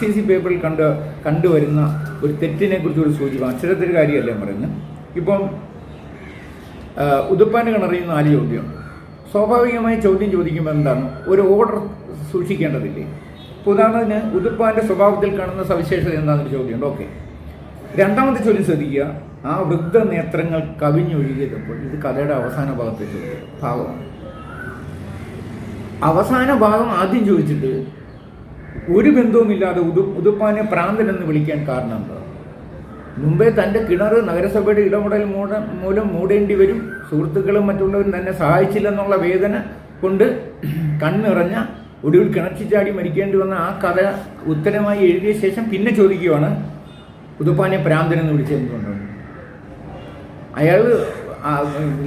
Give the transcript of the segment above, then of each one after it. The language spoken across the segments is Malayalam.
സി സി പേപ്പറിൽ കണ്ട് കണ്ടുവരുന്ന ഒരു തെറ്റിനെ കുറിച്ചൊരു സൂചിപ്പ അക്ഷരത്തിൽ കാര്യമല്ല പറയുന്നത്? ഇപ്പം ഉദുപ്പാൻ കിണറിൽ നാല് ചോദ്യം. സ്വാഭാവികമായി ചോദ്യം ചോദിക്കുമ്പോൾ എന്താണ്? ഒരു ഓർഡർ സൂക്ഷിക്കേണ്ടതില്ലേ? ഇപ്പോൾ ഉദാഹരണത്തിന് ഉതുപ്പാന്റെ സ്വഭാവത്തിൽ കാണുന്ന സവിശേഷത എന്താണെന്നൊരു ചോദ്യമുണ്ട്. ഓക്കെ. രണ്ടാമത്തെ ചോദ്യം ശ്രദ്ധിക്കുക. ആ വൃദ്ധ നേത്രങ്ങൾ കവിഞ്ഞൊഴുകിയതപ്പോൾ ഇത് കഥയുടെ അവസാന ഭാഗത്തെ ചോദ്യം ഭാഗമാണ്. അവസാന ഭാഗം ആദ്യം ചോദിച്ചിട്ട് ഒരു ബന്ധവുമില്ലാതെ ഉതു ഉതുപ്പാനെ പ്രാന്തൻ എന്ന് വിളിക്കാൻ കാരണം എന്താ? മുമ്പേ തന്റെ കിണർ നഗരസഭയുടെ ഇടപെടൽ മൂട മൂലം മൂടേണ്ടി വരും. സുഹൃത്തുക്കളും മറ്റുള്ളവരും തന്നെ സഹായിച്ചില്ലെന്നുള്ള വേദന കൊണ്ട് കണ്ണിറഞ്ഞ ഒടുവിൽ കിണറ്റി ചാടി മരിക്കേണ്ടി വന്ന ആ കഥ ഉത്തരമായി എഴുതിയ ശേഷം പിന്നെ ചോദിക്കുകയാണ് ഉതുപ്പാനെ പ്രാന്തൻ എന്ന് വിളിച്ചത് എന്തുകൊണ്ടാണ്? അയാൾ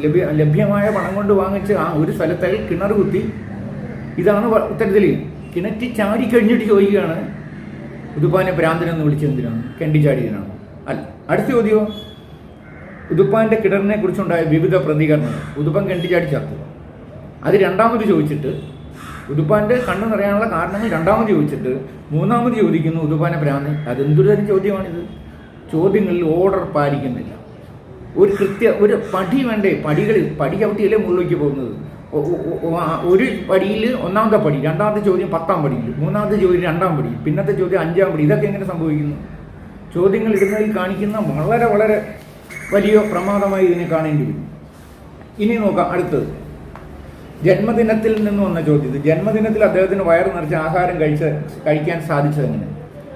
ലഭ്യ ലഭ്യമായ പണം കൊണ്ട് വാങ്ങിച്ച് ആ ഒരു സ്ഥലത്തായി കിണർ കുത്തി. ഇതാണ് ഉത്തരത്തിൽ കിണറ്റി ചാടി കഴിഞ്ഞിട്ട് ചോദിക്കുകയാണ് ഉതുപ്പാനെ ഭ്രാന്തനെന്ന് വിളിച്ചെന്തിനാണ് കെണ്ടി ചാടിയതിനാണ്? അല്ല അടുത്ത ചോദ്യമോ ഉതുപ്പാന്റെ കിണറിനെ കുറിച്ചുണ്ടായ വിവിധ പ്രതികരണങ്ങൾ. ഉതുപ്പൻ കെണ്ടി ചാടി ചത്തു. അത് രണ്ടാമത് ചോദിച്ചിട്ട് ഉതുപ്പാന്റെ കണ്ണ് നിറയാനുള്ള കാരണങ്ങൾ രണ്ടാമത് ചോദിച്ചിട്ട് മൂന്നാമത് ചോദിക്കുന്നു ഉതുപ്പാനെ ഭ്രാന്തൻ. അതെന്തൊരു തരം ചോദ്യമാണിത്? ചോദ്യങ്ങളിൽ ഓർഡർ പാലിക്കുന്നില്ല. ഒരു കൃത്യ ഒരു പടി വേണ്ടേ? പടികളിൽ പടി ചവിട്ടിയല്ലേ മുകളിലേക്ക് പോകുന്നത്? ഒരു പടിയിൽ ഒന്നാമത്തെ പടി രണ്ടാമത്തെ ചോദ്യം പത്താം പടിയിൽ മൂന്നാമത്തെ ചോദ്യം രണ്ടാം പടി പിന്നത്തെ ചോദ്യം അഞ്ചാം പടി ഇതൊക്കെ എങ്ങനെ സംഭവിക്കുന്നു? ചോദ്യങ്ങൾ ഇടുന്നതിൽ കാണിക്കുന്ന വളരെ വളരെ വലിയ പ്രമാദമായി ഇതിനെ കാണേണ്ടി വരും. ഇനി നോക്കാം അടുത്തത്. ജന്മദിനത്തിൽ നിന്ന് വന്ന ചോദ്യം. ഇത് ജന്മദിനത്തിൽ അദ്ദേഹത്തിന് വയറ് നിറച്ച് ആഹാരം കഴിച്ച കഴിക്കാൻ സാധിച്ചത് എങ്ങനെ?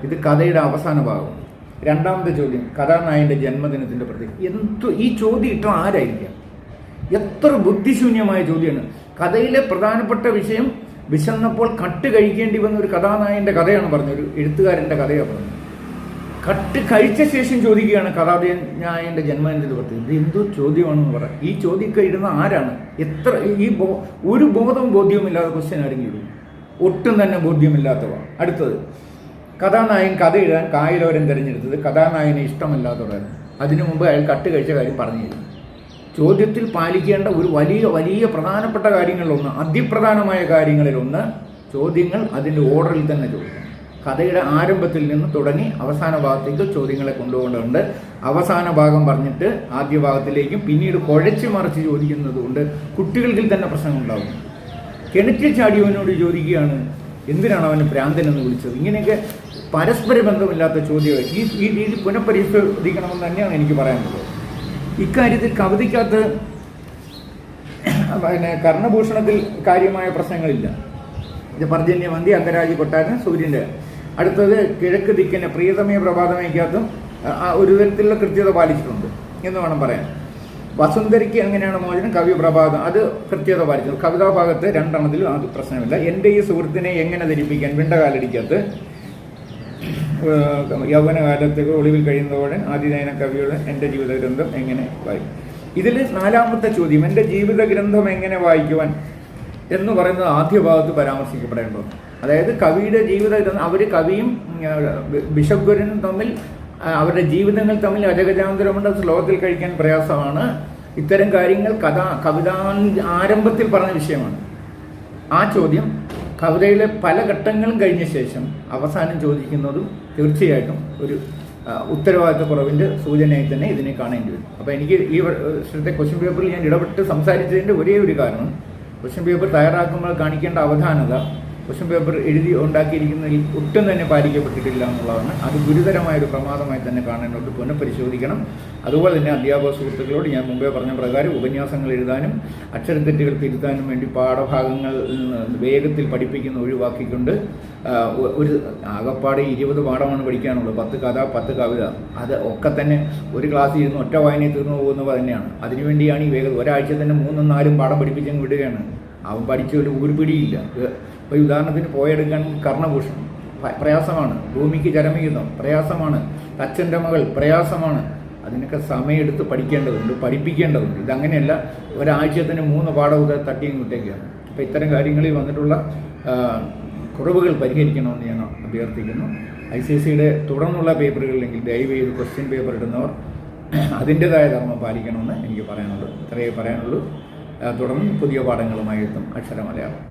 ഇത് കഥയുടെ അവസാന ഭാഗം. രണ്ടാമത്തെ ചോദ്യം കഥാനായന്റെ ജന്മദിനത്തിന്റെ പ്രതി എന്തോ ഈ ചോദ്യം ഇട്ട ആരായിരിക്കാം? എത്ര ബുദ്ധിശൂന്യമായ ചോദ്യമാണ്. കഥയിലെ പ്രധാനപ്പെട്ട വിഷയം വിശന്നപ്പോൾ കട്ട് കഴിക്കേണ്ടി വന്ന ഒരു കഥാനായകന്റെ കഥയാണ് പറഞ്ഞത്. ഒരു എഴുത്തുകാരന്റെ കഥയാണ് പറഞ്ഞത്. കട്ട് കഴിച്ച ശേഷം ചോദിക്കുകയാണ് കഥാനായകന്റെ ജന്മദിനത്തിൽ പറഞ്ഞത് ഇത് എന്തോ ചോദ്യമാണെന്ന് പറയാം ഈ ചോദ്യമൊക്കെ ഇടുന്ന ആരാണ്? എത്ര ഈ ബോ- ഒരു ബോധവും ബോധ്യവുമില്ലാത്ത ക്വസ്റ്റ്യൻ ആരെങ്കിലും ഇടും. ഒട്ടും തന്നെ ബോധ്യമില്ലാത്തവ. അടുത്തത്. കഥാനായകൻ കഥ എഴുതാൻ കായലോരം തിരഞ്ഞെടുത്തത് കഥാനായകനെ ഇഷ്ടമല്ലാത്തവരായിരുന്നു. അതിനു മുമ്പ് അയാൾ കട്ട് കഴിച്ച കാര്യം പറഞ്ഞിരുന്നു. ചോദ്യത്തിൽ പാലിക്കേണ്ട ഒരു വലിയ വലിയ പ്രധാനപ്പെട്ട കാര്യങ്ങളിലൊന്ന് അതിപ്രധാനമായ കാര്യങ്ങളിലൊന്ന് ചോദ്യങ്ങൾ അതിന്റെ ഓർഡറിൽ തന്നെ ചോദിക്കണം. കഥയുടെ ആരംഭത്തിൽ നിന്ന് തുടങ്ങി അവസാന ഭാഗത്തേക്ക് ചോദ്യങ്ങളെ കൊണ്ടുപോകേണ്ടതുണ്ട്. അവസാന ഭാഗം പറഞ്ഞിട്ട് ആദ്യ ഭാഗത്തിലേക്കും പിന്നീട് കുഴച്ച് മറിച്ച് ചോദിക്കുന്നത് കൊണ്ട് കുട്ടികൾക്ക് തന്നെ പ്രശ്നമുണ്ടാകും കിണറ്റിൽ ചാടിയവനോട് ചോദിക്കുകയാണ് എന്തിനാണ് അവന് ഭ്രാന്തൻ എന്ന് വിളിച്ചത്? ഇങ്ങനെയൊക്കെ പരസ്പര ബന്ധമില്ലാത്ത ചോദ്യം ഈ ഈ രീതി പുനഃപരിശോധിക്കണമെന്ന് തന്നെയാണ് എനിക്ക് പറയാനുള്ളത്. ഇക്കാര്യത്തിൽ കവിതയ്ക്കകത്ത് പിന്നെ കർണഭൂഷണത്തിൽ കാര്യമായ പ്രശ്നങ്ങളില്ല. പർജന്യ മന്തി അങ്കരാജി കൊട്ടാരൻ സൂര്യന്റെ അടുത്തത് കിഴക്ക് ദിക്കിന്റെ പ്രിയതമയ പ്രഭാതമയ്ക്കകത്തും ഒരു തരത്തിലുള്ള കൃത്യത പാലിച്ചിട്ടുണ്ട് എന്ന് വേണം പറയാൻ. വസുന്ധരയ്ക്ക് എങ്ങനെയാണ് മോചനം? കവി പ്രഭാതം അത് കൃത്യത പാലിച്ചു. കവിതാഭാഗത്ത് രണ്ടെണ്ണത്തിലും അത് പ്രശ്നമില്ല. എന്റെ ഈ സുഹൃത്തിനെ എങ്ങനെ ധരിപ്പിക്കാൻ വിണ്ടകാലടിക്കകത്ത് യൗവനകാലത്തേക്ക് ഒളിവിൽ കഴിയുന്നതോടെ ആദിനയന കവിയുടെ എന്റെ ജീവിത ഗ്രന്ഥം എങ്ങനെ വായിക്കും? ഇതിൽ നാലാമത്തെ ചോദ്യം എന്റെ ജീവിത ഗ്രന്ഥം എങ്ങനെ വായിക്കുവാൻ എന്ന് പറയുന്നത് ആദ്യ ഭാഗത്ത് പരാമർശിക്കപ്പെടേണ്ടത് അതായത് കവിയുടെ ജീവിത ഗ്രന്ഥം അവർ കവിയും ബിഷപ്വരനും തമ്മിൽ അവരുടെ ജീവിതങ്ങൾ തമ്മിൽ അജഗജാന്തരമുണ്ട് ശ്ലോകത്തിൽ കഴിക്കാൻ പ്രയാസമാണ്. ഇത്തരം കാര്യങ്ങൾ കഥ കവിതാ ആരംഭത്തിൽ പറഞ്ഞ വിഷയമാണ്. ആ ചോദ്യം കവിതയിലെ പല ഘട്ടങ്ങളും കഴിഞ്ഞ ശേഷം അവസാനം ചോദിക്കുന്നതും തീർച്ചയായിട്ടും ഒരു ഉത്തരവാദിത്തക്കുറവിന്റെ സൂചനയായി തന്നെ ഇതിനെ കാണേണ്ടി വരും. അപ്പോൾ എനിക്ക് ഈ വർഷത്തെ ക്വസ്റ്റ്യൻ പേപ്പറിൽ ഞാൻ ഇടപെട്ട് സംസാരിച്ചതിന്റെ ഒരേ ഒരു കാരണം ക്വസ്റ്റ്യൻ പേപ്പർ തയ്യാറാക്കുമ്പോൾ കാണിക്കേണ്ട അവധാനത ക്വസ്റ്റ്യൻ പേപ്പർ എഴുതി ഉണ്ടാക്കിയിരിക്കുന്നതിൽ ഒട്ടും തന്നെ പാലിക്കപ്പെട്ടിട്ടില്ല എന്നുള്ളതാണ്. അത് ഗുരുതരമായ ഒരു പ്രമാദമായി തന്നെ കാണേണ്ടത് പുനഃപരിശോധിക്കണം അതുപോലെ തന്നെ അധ്യാപക സുഹൃത്തുക്കളോട് ഞാൻ മുമ്പേ പറഞ്ഞ പ്രകാരം ഉപന്യാസങ്ങൾ എഴുതാനും അക്ഷരത്തെറ്റുകൾ തിരുത്താനും വേണ്ടി പാഠഭാഗങ്ങൾ വേഗത്തിൽ പഠിപ്പിക്കുന്ന ഒഴിവാക്കിക്കൊണ്ട് ഒരു ആകപ്പാടെ ഇരുപത് പാഠമാണ് പഠിക്കാനുള്ളത്. പത്ത് കഥ പത്ത് കവിത. അത് ഒക്കെ തന്നെ ഒരു ക്ലാസ്സിൽ ഇരുന്ന് ഒറ്റ വായനയിൽ തീർന്നു പോകുന്നവ തന്നെയാണ്. അതിനുവേണ്ടിയാണ് ഈ വേഗത. ഒരാഴ്ച തന്നെ മൂന്നും നാലും പാഠം പഠിപ്പിച്ചങ്ങ് വിടുകയാണ്. അവൻ പഠിച്ച ഒരു ഊരുപിടിയില്ല ഇപ്പോൾ ഉദാഹരണത്തിന് പോയെടുക്കാൻ കർണഭൂഷണം പ- പ്രയാസമാണ്. ഭൂമിക്ക് ചരമയുദ്ധം പ്രയാസമാണ്. അച്ഛന്റെ മകൾ പ്രയാസമാണ്. അതിനൊക്കെ സമയമെടുത്ത് പഠിക്കേണ്ടതുണ്ട് പഠിപ്പിക്കേണ്ടതുണ്ട്. ഇതങ്ങനെയല്ല ഒരാഴ്ചത്തിന് മൂന്ന് പാഠമൊക്കെ തട്ടിയും വിട്ടേക്കാണ് അപ്പോൾ ഇത്തരം കാര്യങ്ങളിൽ വന്നിട്ടുള്ള കുറവുകൾ പരിഹരിക്കണമെന്ന് ഞാൻ അഭ്യർത്ഥിക്കുന്നു. ഐ സി സിയുടെ തുടർന്നുള്ള പേപ്പറുകളിലെങ്കിൽ ദയവ് ചെയ്ത് ക്വസ്റ്റ്യൻ പേപ്പർ ഇടുന്നവർ അതിന്റെതായ ധർമ്മം പാലിക്കണമെന്ന് എനിക്ക് പറയാനുള്ളൂ. ഇത്രയേ പറയാനുള്ളൂ. തുടർന്ന് പുതിയ പാഠങ്ങളുമായി എത്തും. അക്ഷരമലയാളം.